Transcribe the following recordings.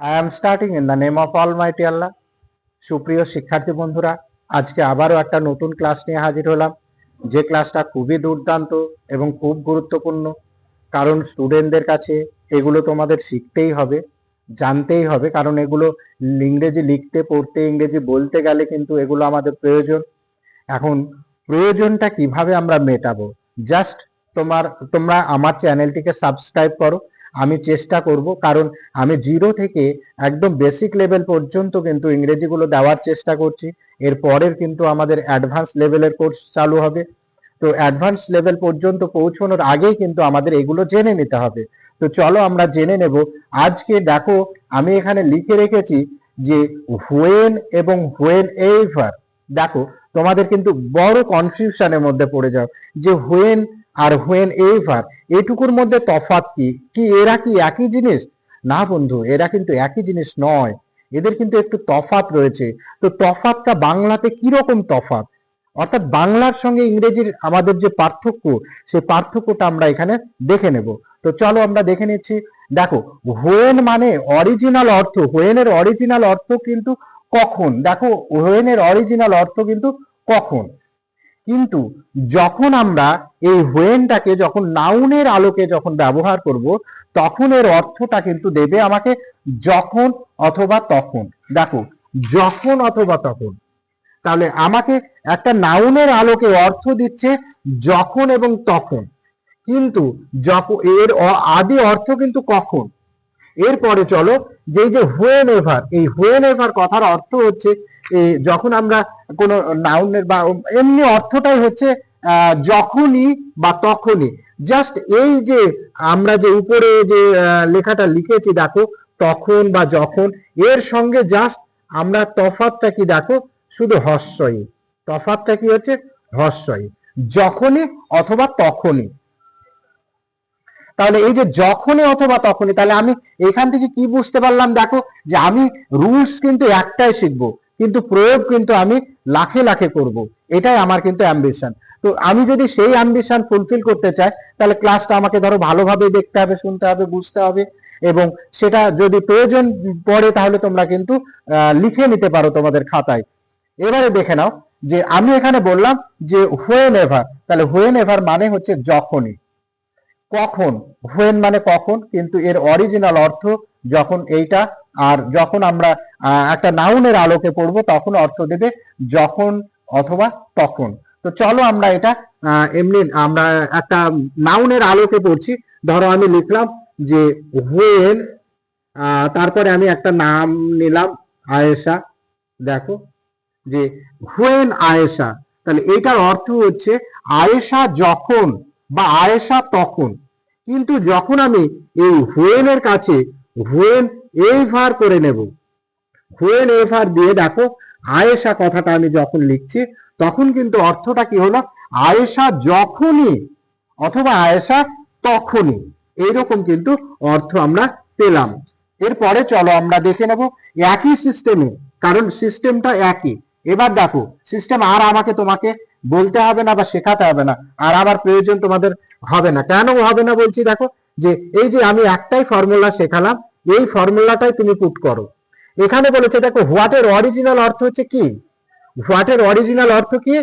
I am starting in the name of almighty Allah সুপ্রিয় শিক্ষার্থী বন্ধুরা, আজকে আবারও একটা নতুন ক্লাস নিয়ে হাজির হলাম। যে ক্লাসটা খুবই দুর্দান্ত এবং খুব গুরুত্বপূর্ণ, কারণ স্টুডেন্টদের কাছে এগুলো তোমাদের শিখতেই হবে, জানতেই হবে, কারণ এগুলো ইংরেজি লিখতে, পড়তে, ইংরেজি বলতে গেলে কিন্তু এগুলো আমাদের প্রয়োজন। এখন প্রয়োজনটা কীভাবে আমরা মেটাবো? জাস্ট তোমার, তোমরা আমার চ্যানেলটিকে সাবস্ক্রাইব করো আমি চেষ্টা করব, কারণ আমি জিরো থেকে একদম বেসিক লেভেল পর্যন্ত কিন্তু ইংরেজিগুলো দেওয়ার চেষ্টা করছি। এর পরের কিন্তু আমাদের অ্যাডভান্স লেভেলের কোর্স চালু হবে। তো অ্যাডভান্স লেভেল পর্যন্ত পৌঁছানোর আগেই কিন্তু আমাদের এগুলো জেনে নিতে হবে। তো চলো আমরা জেনে নেব, আজকে দেখো আমি এখানে লিখে রেখেছি যে হোয়েন এবং হোয়েন এইভার দেখো তোমাদের কিন্তু বড় কনফিউশনের মধ্যে পড়ে যাও। যে হোয়েন আর হোয়েন এইভার এটুকুর মধ্যে তফাত কি? কি এরা কি একই জিনিস? না বন্ধু, এরা কিন্তু একই জিনিস নয়। এদের কিন্তু একটু তফাৎ রয়েছে। তো তফাতটা বাংলাতে কীরকম তফাৎ? অর্থাৎ বাংলার সঙ্গে ইংরেজির আমাদের যে পার্থক্য, সেই পার্থক্যটা আমরা এখানে দেখে নেব। তো চলো আমরা দেখে নিচ্ছি। দেখো হোয়েন মানে অরিজিনাল অর্থ। হোয়েনের অরিজিনাল অর্থ কিন্তু কখন? দেখো হোয়েনের অরিজিনাল অর্থ কিন্তু কখন? কিন্তু যখন আমরা এই হোয়েনটাকে, যখন নাউনের আলোকে যখন ব্যবহার করব, তখন এর অর্থটা কিন্তু দেবে আমাকে যখন অথবা তখন। দেখো, যখন অথবা তখন। তাহলে আমাকে একটা নাউনের আলোকে অর্থ দিচ্ছে যখন এবং তখন। কিন্তু যখন এর আদি অর্থ কিন্তু কখন? এরপরে চলো যে যে হোয়েন এভার এই হোয়েন এভার কথার অর্থ হচ্ছে যখন আমরা কোনো নাউনের বা এমনি অর্থটাই হচ্ছে যখনই বা তখনই। জাস্ট এই যে আমরা যে উপরে যে লেখাটা লিখেছি, দেখো, তখন বা যখন, এর সঙ্গে জাস্ট আমরা তফাতটা কি দেখো, শুধু হস্যই। তফাতটা কি হচ্ছে? হস্যই। যখনই অথবা তখনই। তাহলে এই যে যখনই অথবা তখনই, তাহলে আমি এখান থেকে কি বুঝতে পারলাম? দেখো যে আমি রুলস কিন্তু একটাই শিখব, কিন্তু প্রয়োগ কিন্তু আমি লাখে লাখে করব। এটাই আমার কিন্তু অ্যাম্বিশন তো আমি যদি সেই অ্যাম্বিশন ফুলফিল করতে চাই, তাহলে ক্লাসটা আমাকে ধরো ভালোভাবে দেখতে হবে, শুনতে হবে, বুঝতে হবে এবং সেটা যদি প্রয়োজন পড়ে তাহলে তোমরা কিন্তু লিখে নিতে পারো তোমাদের খাতায়। এবারে দেখে নাও যে আমি এখানে বললাম যে হোয়েন এভার তাহলে হোয়েন এভার মানে হচ্ছে যখনই। কখন? হোয়েন মানে কখন? কিন্তু এর অরিজিনাল অর্থ যখন এইটা, আর যখন আমরা একটা নাউনের আলোকে পড়ব, তখন অর্থ দেবে যখন অথবা তখন। তো চলো আমরা এটা এমনি আমরা একটা নাউনের আলোকে পড়ছি। ধরো আমি লিখলাম যে হোয়েন তারপরে আমি একটা নাম নিলাম, আয়েশা। দেখো, যে হোয়েন আয়েশা, তাহলে এটার অর্থ হচ্ছে আয়েশা যখন বা আয়েশা তখন। কিন্তু যখন আমি এই হোয়েনের কাছে হোয়েন এভার করে নেব, হোয়েন এভার দিয়ে দেখো আয়েশা কথাটা আমি যখন লিখছি, তখন কিন্তু অর্থটা কি হলো? আয়েশা যখনই অথবা আয়েশা তখনই। এইরকম কিন্তু অর্থ আমরা পেলাম। এরপরে চলো আমরা দেখে নেব একই সিস্টেমে কারণ সিস্টেমটা একই। এবার দেখো সিস্টেম আর আমাকে তোমাকে বলতে হবে না বা শেখাতে হবে না, আর আমার প্রয়োজন তোমাদের হবে না। কেন হবে না বলছি দেখো, যে এই যে আমি একটাই ফর্মুলা শেখালাম, এই ফর্মুলাটাই তুমি পুট করো। এখানে বলেছে দেখো হোয়াটের অরিজিনাল অর্থ হচ্ছে কি? হোয়াটের অরিজিনাল অর্থ কি?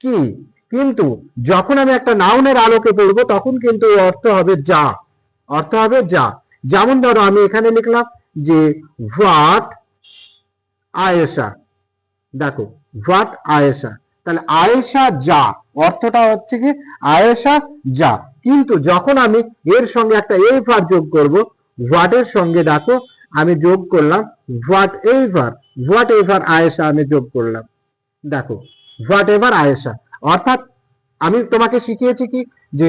কি? কিন্তু যখন আমি একটা নাউনের আলোকে পড়ব, তখন কিন্তু অর্থ হবে যা। অর্থ হবে যা। যেমন ধরো, আমি এখানে লিখলাম যে হোয়াট আয়েশা। দেখো হোয়াট আয়েশা? তাহলে আয়েশা যা, অর্থটা হচ্ছে কি? আয়েশা যা। কিন্তু যখন আমি এর সঙ্গে একটা এভার যোগ করব হোয়াটের সঙ্গে দেখো, আমি যোগ করলাম whatever whatever Ayesha আমি যোগ করলাম। দেখো হোয়াট এভার আয়েশা। অর্থাৎ আমি তোমাকে শিখিয়েছি কি? যে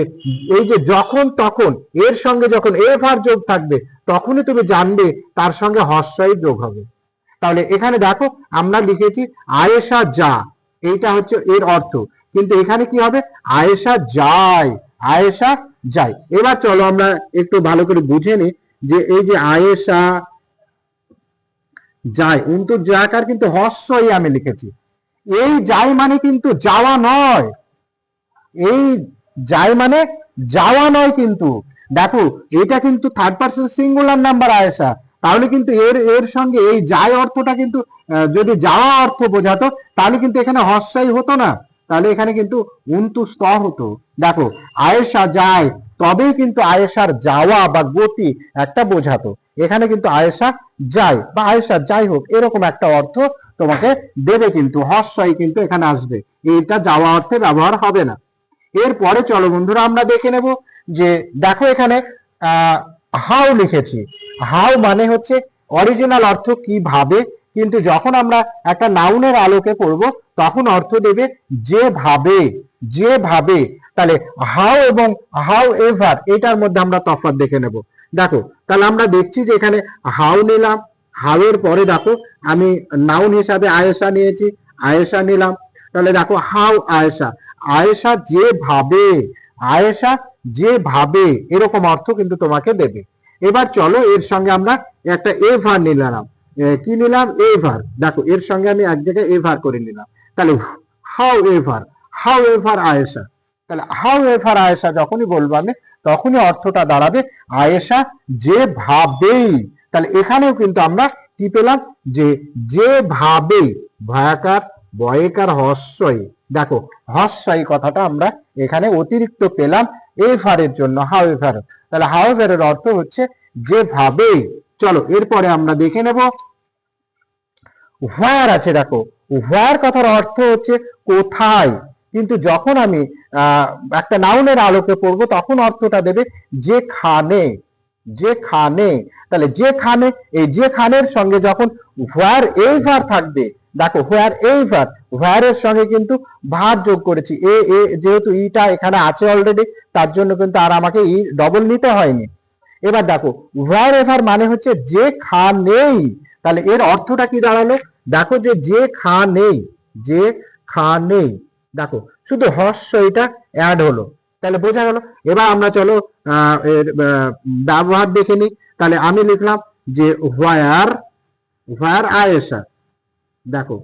এই যে যখন তখন, এর সঙ্গে যখন এভার যোগ থাকবে, তখনই তুমি জানবে তার সঙ্গে হর্ষই যোগ হবে। তাহলে এখানে দেখো আমরা লিখেছি আয়েশা যা, এইটা হচ্ছে এর অর্থ। কিন্তু এখানে কি হবে? আয়েশা যায় আয়েশা যায়। এবার চলো আমরা একটু ভালো করে বুঝে নিই যে এই যে আয়েশা যায় কিন্তু জাকার কিন্তু হর্ষই আমি লিখেছি। এই যায় মানে কিন্তু যাওয়া নয়। এই যায় মানে যাওয়া নয় কিন্তু। দেখো, এটা কিন্তু third person singular number Ayesha. তাহলে কিন্তু এর এর সঙ্গে এই যায় অর্থটা কিন্তু যদি যাওয়া অর্থ বোঝাতো, তাহলে কিন্তু এখানে হর্ষাই হতো না। তাহলে এখানে কিন্তু উন্তু স্ত হতো। দেখো, আয়েশা যায়, তবেই কিন্তু আয়েশার যাওয়া বা গতি একটা বোঝাতো। এখানে কিন্তু আয়েশা যায় বা আয়েশা যাই হোক, এরকম একটা অর্থ তোমাকে দেবে কিন্তু হর্ষই কিন্তু এখানে আসবে। এটা যাওয়া অর্থে ব্যবহার হবে না। এরপরে চলো বন্ধুরা, আমরা দেখে নেব যে, দেখো এখানে, আহ হাউ লিখেছি। হাউ মানে হচ্ছে অরিজিনাল অর্থ কীভাবে? কিন্তু যখন আমরা একটা নাউনের আলোকে পড়ব, তখন অর্থ দেবে যেভাবে যেভাবে। তাহলে হাউ এবং হাউ এভার এটার মধ্যে আমরা তফাৎ দেখে নেব। দেখো, তাহলে আমরা দেখছি যে এখানে হাউ নিলাম হাউ এর পরে দেখো, আমি নাউন হিসাবে আয়েশা নিয়েছি, আয়েশা নিলাম। তাহলে দেখো হাউ আয়েশা? আয়েশা যেভাবে আয়েশা যেভাবে, এরকম অর্থ কিন্তু তোমাকে দেবে। এবার চলো এর সঙ্গে আমরা একটা এভার নিলাম। কি নিলাম? এভার দেখো, এর সঙ্গে আমি এক জায়গায় এভার করে নিলাম। তাহলে however however Ayesha? তাহলে হাউ এভার আয়েশা যখনই বলব আমি, তখনই অর্থটা দাঁড়াবে আয়েশা যেভাবেই তাহলে এখানেও কিন্তু আমরা কি পেলাম? যে যেভাবে ভয়াকার বয়কার হস্যই। দেখো, হস্যই কথাটা আমরা এখানে অতিরিক্ত পেলাম। এভারের জন্য হাউ এভার তাহলে হাউ এভারের অর্থ হচ্ছে যেভাবে। চলো, এরপরে আমরা দেখে নেব। হোয়ার আছে, দেখো। হোয়ার কথার অর্থ হচ্ছে কোথায়। কিন্তু যখন আমি একটা নাউনের আলোকে পড়ব, তখন অর্থটা দেবে যে যেখানে। যেখানে। তাহলে যেখানে, এই যেখানের সঙ্গে যখন হোয়ার এই ভার থাকবে, দেখো হোয়ার এই ভার হোয়ার এর সঙ্গে কিন্তু ভার যোগ করেছি। এ এ যেহেতু ইটা এখানে আছে অলরেডি তার জন্য কিন্তু আর আমাকে ই ডবল নিতে হয়নি। এবার দেখো হোয়ার এভার মানে হচ্ছে যে খা নেই। তাহলে এর অর্থটা কি দাঁড়াল? দেখো যে যে খা নেই, যে খা নেই। দেখো, শুধু হর্ষ এটা অ্যাড হলো। তাহলে বোঝা গেল, এবার আমরা চলো ব্যবহার দেখে নিই। তাহলে আমি লিখলাম যে হোয়ার হোয়ার আয়েশা। দেখো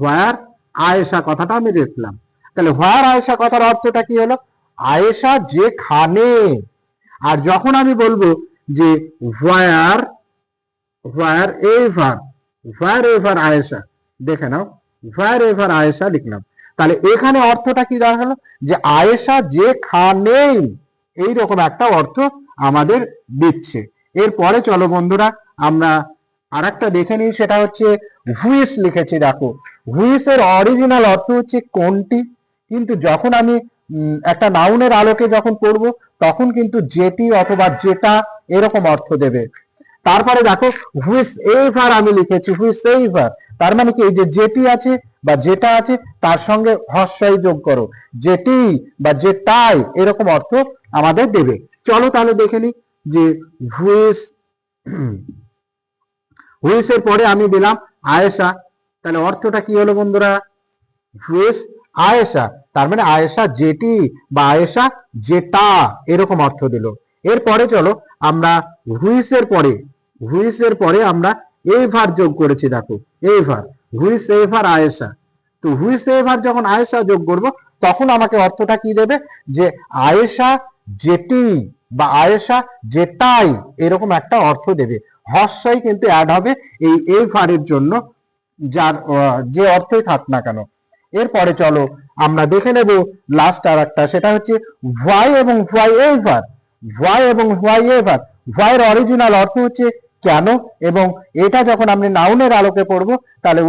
হোয়ার আয়েশা কথাটা আমি দেখলাম। তাহলে হোয়ার আয়েশা কথার অর্থটা কি হলো? আয়েশা যেখানে। আর যখন আমি বলব যে where wherever wherever Ayesha, দেখে নাও হোয়ার এভার আয়েশা লিখলাম। তাহলে এখানে অর্থটা কি দেখাল যে আয়েশা যে যেখানেই এইরকম একটা অর্থ আমাদের দিচ্ছে। এরপরে চলো বন্ধুরা, আমরা আর একটা দেখে নিই, সেটা হচ্ছে হুইস লিখেছি, দেখো। হুইস এর অরিজিনাল অর্থ হচ্ছে কোনটি? কিন্তু যখন আমি একটা নাউনের আলোকে যখন পড়ব, তখন কিন্তু যেটি অথবা যেটা এরকম অর্থ দেবে। তারপরে দেখো, হুইস এইভার আমি লিখেছি, হুইস এইভার। তার মানে কি, এই যে যেটি আছে বা যেটা আছে, তার সঙ্গে হর্ষই যোগ করো। যেটি বা যেটাই এরকম অর্থ আমাদের দেবে। চলো তাহলে দেখে নিই যে হুইস হুইস এর পরে আমি দিলাম আয়েশা। তাহলে অর্থটা কি হলো বন্ধুরা? হুইস আয়েশা। তার মানে আয়েশা যেটি বা আয়েশা যেটা এরকম অর্থ দিল। এরপরে চলো আমরা হুইস এর পরে হুইস এর পরে আমরা এভার যোগ করেছি দেখো এভার হুইস এভার আয়েশা। তো হুইস এভার যখন আয়েশা যোগ করব, তখন আমাকে অর্থটা কি দেবে? যে আয়েশা যেটি বা আয়েশা যেটাই এরকম একটা অর্থ দেবে। হর্ষই কিন্তু অ্যাড হবে এই এভারের জন্য, যার যে অর্থই থাক না কেন। এরপরে চলো আমরা দেখে নেব লাস্ট আর একটা, সেটা হচ্ছে হোয়াই এবং হোয়াই এভার হোয়াই এবং হোয়াই এভার হোয়াইয়ের অরিজিনাল অর্থ হচ্ছে কেন? এবং এটা যখন আমি নাউনের আলোকে পড়ব, তাহলে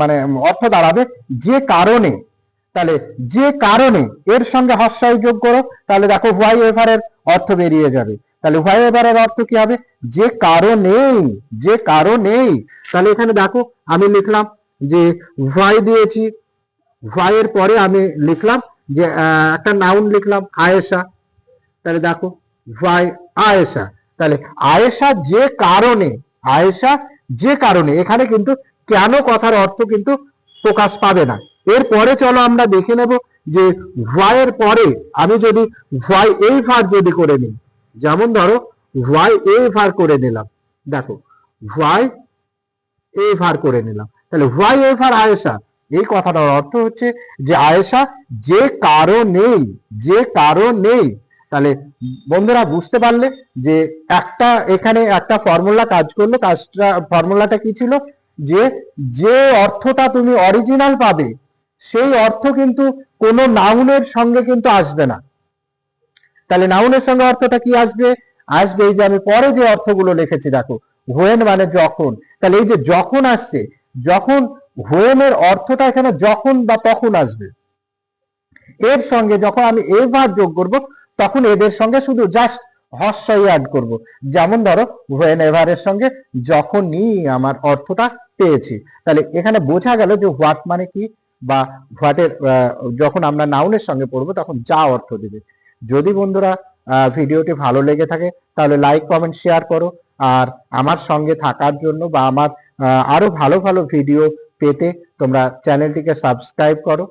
মানে অর্থ দাঁড়াবে যে কারণে। তাহলে যে কারণে এর সঙ্গে হর্ষাই যোগ করো, তাহলে দেখো হোয়াই এভারের অর্থ বেরিয়ে যাবে। তাহলে হোয়াই এভারের অর্থ কি হবে? যে কারণেই যে কারণেই। তাহলে এখানে দেখো, আমি লিখলাম যে হোয়াই দিয়েছি হোয়াইয়ের পরে আমি লিখলাম যে একটা নাউন লিখলাম, আয়েশা। তাহলে দেখো হোয়াই আয়েশা। তাহলে আয়েশা যে কারণে, আয়েশা যে কারণে, এখানে কিন্তু কেন কথার অর্থ কিন্তু প্রকাশ পাবে না। এরপরে চলো আমরা দেখে নেব যে হোয়াইয়ের পরে আমি যদি হোয়াই এই ভার যদি করে নিই, যেমন ধরো হোয়াই এই ভার করে নিলাম। দেখো হোয়াই এই ভার করে নিলাম। তাহলে হোয়াই এই ভার আয়েশা, এই কথাটার অর্থ হচ্ছে যে আয়েশা যে কারণেই যে কারণেই তাহলে বন্ধুরা বুঝতে পারলে যে একটা এখানে একটা ফর্মুলা কাজ করল, কাজটা ফর্মুলাটা কি ছিল? যে যে অর্থটা তুমি অরিজিনাল পাবে সেই অর্থ কিন্তু কোনো নাউনের সঙ্গে কিন্তু আসবে না। তাহলে নাউনের সঙ্গে অর্থটা কি আসবে? আসবে এই যে আমি পরে যে অর্থগুলো লিখেছি, দেখো, হোয়েন মানে যখন। তাহলে এই যে যখন আসছে, যখন হোয়েনের অর্থটা এখানে যখন বা তখন আসবে, এর সঙ্গে যখন আমি এভার যোগ করব, তখন এদের সঙ্গে শুধু জাস্ট হর্ষই অ্যাড করব। যেমন ধরো, হোয়েন এভারের সঙ্গে যখনই আমার অর্থটা পেয়েছি। তাহলে এখানে বোঝা গেল যে হোয়াট মানে কি? বা হোয়াটের যখন আমরা নাউনের সঙ্গে পড়ব, তখন যা অর্থ দেবে। যদি বন্ধুরা ভিডিওটি ভালো লেগে থাকে, তাহলে লাইক কমেন্ট শেয়ার করো। আর আমার সঙ্গে থাকার জন্য বা আমার আরও ভালো ভালো ভিডিও পেতে তোমরা চ্যানেলটিকে সাবস্ক্রাইব করো।